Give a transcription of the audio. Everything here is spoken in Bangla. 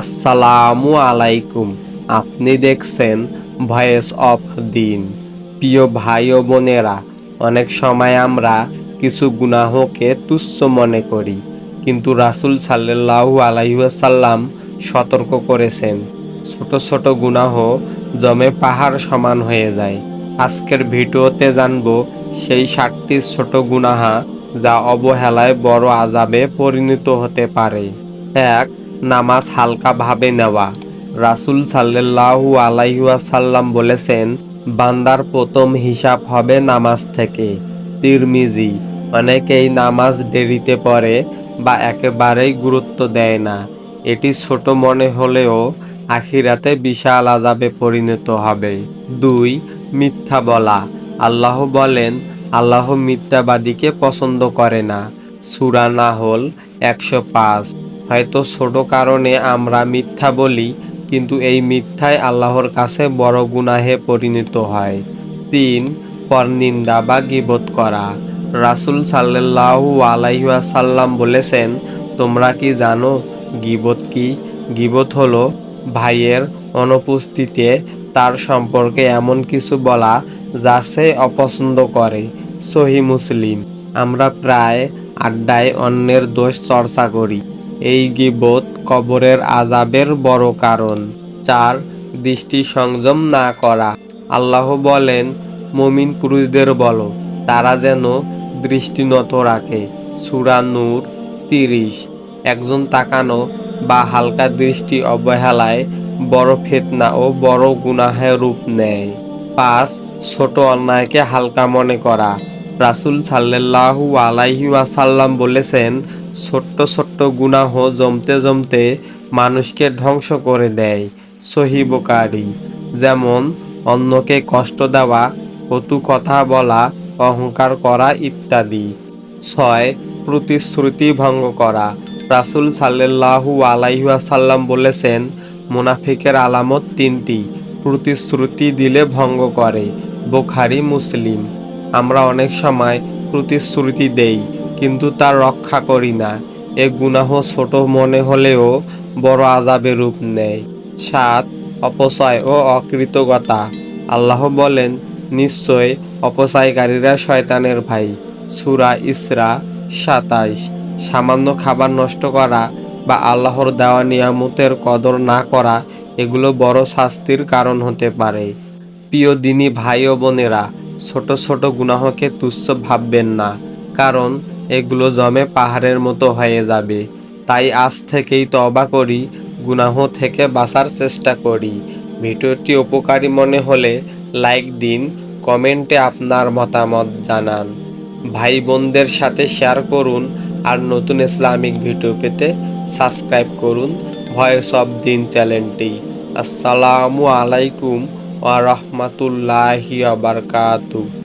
আসসালামু আলাইকুম। আপনি দেখছেন ভয়েস অফ দিন প্রিয় ভাই ও বোনেরা, অনেক সময় আমরা কিছু গুনাহকে তুচ্ছ মনে করি, কিন্তু রাসূল সাল্লাল্লাহু আলাইসাল্লাম সতর্ক করেছেন। ছোট ছোট গুনাহ জমে পাহাড় সমান হয়ে যায়। আজকের ভিডিওতে জানব সেই ষাটটি ছোট গুনাহা যা অবহেলায় বড় আজাবে পরিণত হতে পারে। এক নামাজ হালকাভাবে নেওয়া। রাসূল সাল্লাল্লাহু আলাইসাল্লাম বলেছেন, বান্দার প্রথম হিসাব হবে নামাজ থেকে। তিরমিজি, অনেকেই নামাজ দেরিতে পড়ে বা একেবারেই গুরুত্ব দেয় না। এটি ছোট মনে হলেও আখিরাতে বিশাল আজাবে পরিণত হবে। দুই, মিথ্যা বলা। আল্লাহ বলেন, আল্লাহ মিথ্যাবাদীকে পছন্দ করে না। সুরা নাহল একশো পাঁচ। হয়তো ছোট কারণে আমরা মিথ্যা বলি, কিন্তু এই মিথ্যায় আল্লাহর কাছে বড় গুনাহে পরিণত হয়। তিন পরনিন্দা বা গিবত করা। রাসূল সাল্লাল্লাহু আলাইসাল্লাম বলেছেন, তোমরা কি জানো গিবত কি? গিবত হলো ভাইয়ের অনুপস্থিতিতে তার সম্পর্কে এমন কিছু বলা যা সে অপছন্দ করে। সহি মুসলিম। আমরা প্রায় আড্ডায় অন্যের দোষ চর্চা করি। এই গিবত কবরের আজাবের বড় কারণ। চার, দৃষ্টি সংযম না করা। আল্লাহ বলেন, মমিন পুরুষদের বলো, তারা যেন দৃষ্টি নত রাখে। সুরা নূর তিরিশ। একজন তাকানো বা হালকা দৃষ্টি অবহেলায় বড় ফেতনা ও বড় গুনাহে রূপ নেয়। পাঁচ, ছোট অন্যায়কে হালকা মনে করা। রাসূল সাল্লাল্লাহু আলাইহি ওয়াসাল্লাম বলেছেন, ছোট্ট গুনাহ জমতে জমতে মানুষকে ধ্বংস করে দেয়, সহি বোকারি যেমন, অন্যকে কষ্ট দেওয়া, কটু কথা বলা, অহংকার করা ইত্যাদি। ছয়, প্রতিশ্রুতি ভঙ্গ করা। রাসূল সাল্লাল্লাহু আলাইহি ওয়াসাল্লাম বলেছেন, মুনাফিকের আলামত তিনটি, প্রতিশ্রুতি দিলে ভঙ্গ করে, বোখারি, মুসলিম। আমরা অনেক সময় প্রতিশ্রুতি দেই, কিন্তু তার রক্ষা করি না। এ গুনাহ ছোট মনে হলেও বড় আজাবে রূপ নেয়। সাত, অপচয় ও অকৃতজ্ঞতা। আল্লাহ বলেন, নিশ্চয় অপচয়কারীরা শয়তানের ভাই। সুরা ইসরা সাতাইশ। সামান্য খাবার নষ্ট করা বা আল্লাহর দেওয়া নিয়ামতের কদর না করা এগুলো বড় শাস্তির কারণ হতে পারে। প্রিয় দিনী ভাই ও বোনেরা, ছোট ছোট গুনাহকে তুচ্ছ ভাববেন না। কারণ এগুলো জমে পাহাড়ের মতো হয়ে যাবে। তাই আজ থেকেই তবা করি, গুনাহ থেকে বাঁচার চেষ্টা করি। ভিডিওটি উপকারী মনে হলে লাইক দিন, কমেন্টে আপনার মতামত জানান। ভাই বোনদের সাথে শেয়ার করুন আর নতুন ইসলামিক ভিডিও পেতে সাবস্ক্রাইব করুন ভয়েস অফ দিন চ্যানেলটি। আসসালামু আলাইকুম ওয়া বারাকাতুহু।